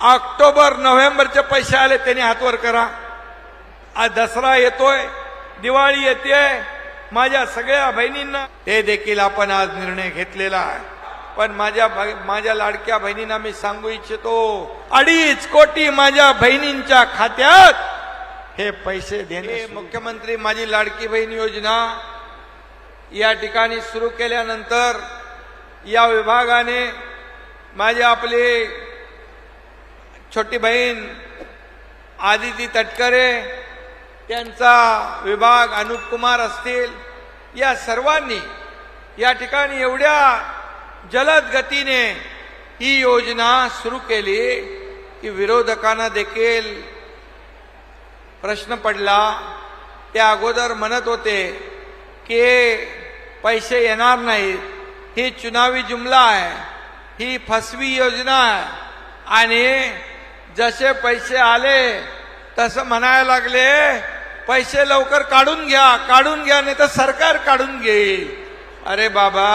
October नोव्हेंबरचे पैसे आले त्यांनी हातवर करा. आज दसरा येतोय दिवाळी येते माझ्या सगळ्या बहिणींना. ते देखील आपण आज निर्णय घेतलेला आहे. पण माझ्या माझ्या लाडक्या बहिणींना मी सांगू इच्छितो अडीच कोटी माझ्या बहिणींच्या खात्यात हे पैसे देणे मुख्यमंत्री माझी लाडकी बहीण योजना या ठिकाणी सुरू केल्यानंतर या विभागाने माझे आपले छोटी बहीण आदिती तटकरे त्यांचा विभाग अनुप कुमार असतील या सर्वांनी या ठिकाणी एवढ्या जलद गतीने ही योजना सुरू केली की विरोधकांना देखील प्रश्न पडला. त्या अगोदर म्हणत होते की पैसे येणार नाहीत. ही चुनावी जुमला आहे. ही फसवी योजना आहे. आणि जसे पैसे आले तसं म्हणायला लागले पैसे लवकर काढून घ्या काढून घ्या नाही तर सरकार काढून घेईल. अरे बाबा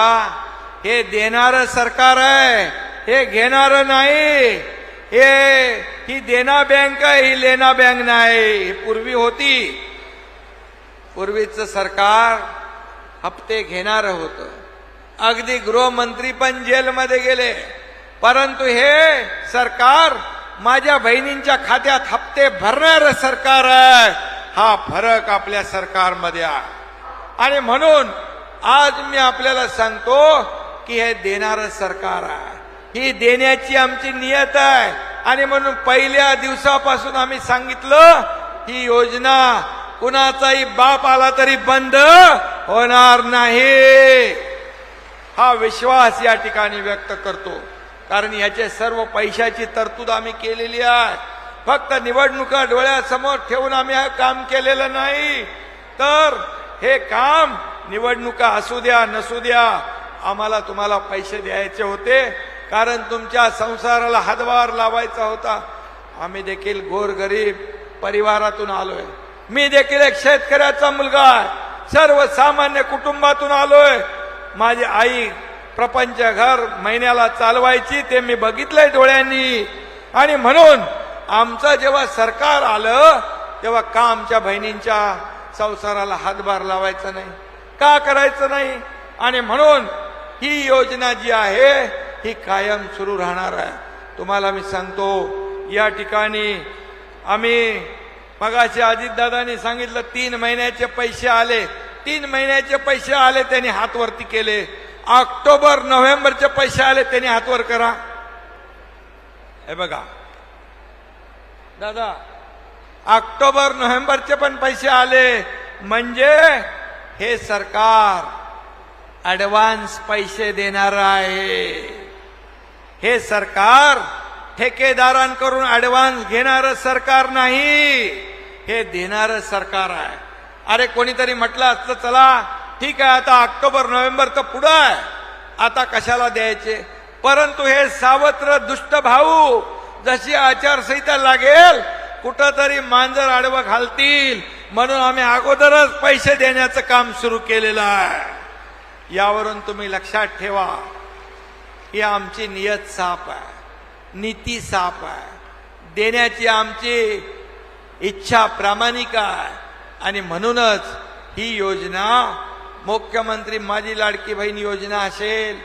हे देणार सरकार आहे हे घेणार नाही. हे ही देना बँक आहे ही लेना बँक नाही. पूर्वी होती. पूर्वीचं सरकार हप्ते घेणार होतं. अगदी गृहमंत्री पण जेलमध्ये गेले. परंतु हे सरकार माझ्या बहिणींच्या खात्यात हप्ते भरणारं सरकार. आहे हा फरक आपल्या सरकारमध्ये आहे. आणि म्हणून आज मी आपल्याला सांगतो की हे देणारं सरकार आहे. ही देण्याची आमची नियत आहे. आणि म्हणून पहिल्या दिवसापासून आम्ही सांगितलं ही योजना कुणाचाही बाप आला तरी बंद होणार नाही. हा विश्वास या ठिकाणी व्यक्त करतो. कारण याचे सर्व पैशाची तरतूद आम्ही केलेली आहे. फक्त निवडणुका डोळ्यासमोर ठेवून आम्ही हे काम केलेलं नाही. तर हे काम निवडणुका असू द्या नसू द्या आम्हाला तुम्हाला पैसे द्यायचे होते. कारण तुमच्या संसाराला हातभार लावायचा होता. आम्ही देखील गोरगरीब परिवारातून आलोय. मी देखील एक शेतकऱ्याचा मुलगा आहे. सर्वसामान्य कुटुंबातून आलोय. माझी आई प्रपंच घर महिन्याला चालवायची ते मी बघितलंय डोळ्यांनी. आणि म्हणून आमचं जेव्हा सरकार आलं तेव्हा का आमच्या बहिणींच्या संसाराला हातभार लावायचा नाही? का करायचं नाही? आणि म्हणून ही योजना जी आहे ही कायम सुरू राहणार आहे. तुम्हाला मी सांगतो या ठिकाणी आम्ही मगाशी अजितदादांनी सांगितलं तीन महिन्याचे पैसे आले. तीन महिन्याचे पैसे आले त्यांनी हातवरती केले. ऑक्टोबर नोव्हेंबरचे पैसे आले त्यांनी हातवर करा. हे बघा. दादा ऑक्टोबर नोव्हेंबरचे पण पैसे आले. म्हणजे हे सरकार ऍडव्हान्स पैसे देणार आहे. हे सरकार ठेकेदारांकडून ऍडव्हान्स घेणारं सरकार नाही. हे देणारं सरकार आहे. अरे कोणीतरी म्हटलं असतं चला ठीक आहे आता ऑक्टोबर नोव्हेंबर तर पुढं आहे. आता कशाला द्यायचे? परंतु हे सावत्र दुष्ट भाऊ जशी आचारसंहिता लागेल कुठंतरी मांजर आडवं घालतील. म्हणून आम्ही अगोदरच पैसे देण्याचं काम सुरू केलेलं आहे. यावरून तुम्ही लक्षात ठेवा ही आमची नियत साफ आहे नीती साप आहे. देण्याची आमची इच्छा प्रामाणिक आहे. आणि म्हणूनच ही योजना मुख्यमंत्री माझी लाडकी बहीण योजना असेल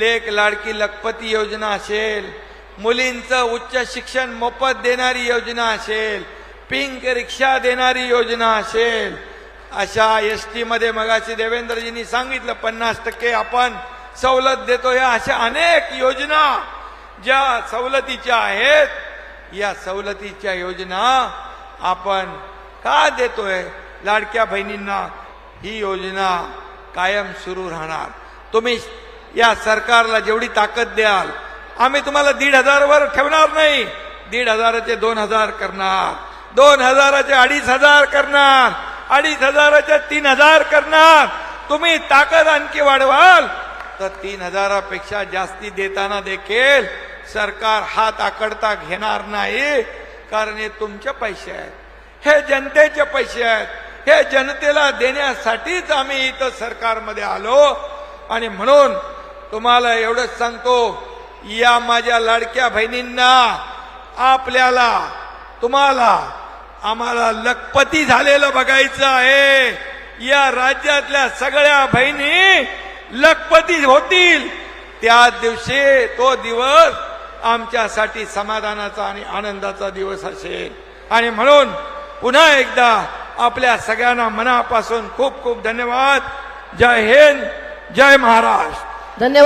लेख लाडकी लखपती योजना असेल मुलींचं उच्च शिक्षण मोफत देणारी योजना असेल पिंक रिक्षा देणारी योजना असेल. अशा एस टीमध्ये मगाशी देवेंद्रजींनी सांगितलं पन्नास टक्के आपण सवलत देतो या अशा अनेक योजना ज्या सवलतीच्या आहेत या सवलतीच्या योजना आपण का देतोय? लाडक्या बहिणींना ही योजना कायम सुरू राहणार. तुम्ही या सरकारला जेवढी ताकद द्याल आम्ही तुम्हाला दीड हजारवर ठेवणार नाही. दीड हजाराचे दोन हजार करणार. दोन हजाराचे अडीच हजार करणार. अडीच हजाराचे तीन हजार करणार. तुम्ही ताकद आणखी वाढवाल. तर तीन हजारापेक्षा जास्ती देताना देखील सरकार हात आकडता घेणार नाही कारण हे तुमचे पैसे आहेत. हे जनतेचे पैसे आहेत. हे जनतेला देण्यासाठीच आम्ही इथं सरकारमध्ये आलो. आणि म्हणून तुम्हाला एवढंच सांगतो या माझ्या लाडक्या बहिणींना आपल्याला तुम्हाला आम्हाला लखपती झालेलं बघायचं आहे. या राज्यातल्या सगळ्या बहिणी लखपती होतील. त्या दिवशी तो दिवस आमच्यासाठी समाधानाचा आणि आनंदाचा दिवस असेल. आणि म्हणून पुन्हा एकदा आपल्या सगळ्यांना मनापासून खूप खूप धन्यवाद. जय हिंद जय महाराष्ट्र. धन्यवाद.